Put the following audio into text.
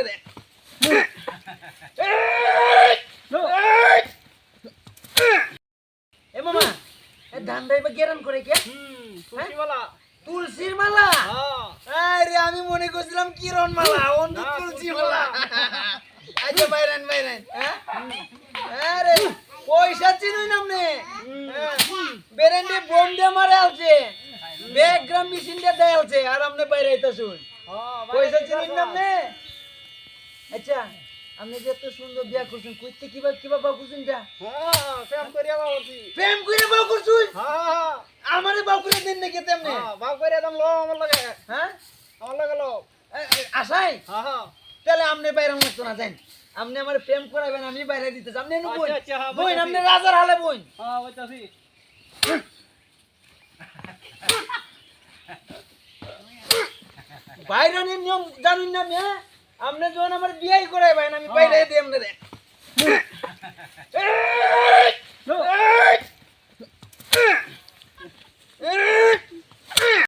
আপনারে এ মামা এ ধান রাইবা গেরাম করে কে হুম তুলসীওয়ালা তুলসীর মালা আরে আমি মনে করছিলাম কিরণ মালা অন্য না, তুলসী মালা। আচ্ছা বাইরেন বাইরেন আরে পয়সা চিনুই নামনে বেরেন্ডে বোম দিয়ে মারে আলছে ব্যাকগ্রাম মেশিন দিয়ে দেয় আলছে আর আমনে বাইরে আইতা শুন পয়সা চিনুই নামনে আচ্ছা আপনি যে এত সুন্দর বিয়া করছেন কইতে কিবা কিবা বাউ করছেন যা হ্যাঁ প্রেম করিয়া বাবুছি প্রেম করে বাউ করছুই হ্যাঁ আমারে বাউ করে দেন নাকি তেমনে? হ্যাঁ করিয়া দাম লো আমার লাগে। হ্যাঁ? আমার লাগে লো। এ- এ, হ্যাঁ হ্যাঁ। তাহলে আপনি বাইরে না যান আপনি আমার প্রেম করাবেন আমি বাইরে দিতে আপনি এনে বই আচ্ছা, আচ্ছা, হ্যাঁ, বই। আপনি রাজার হালে বই হ্যাঁ বলতেছি বাইরে নিয়ম জানুন না মেয়ে আপনি যখন আমার বিয়াই ভাই আমি বাইরে দিই আপনাদের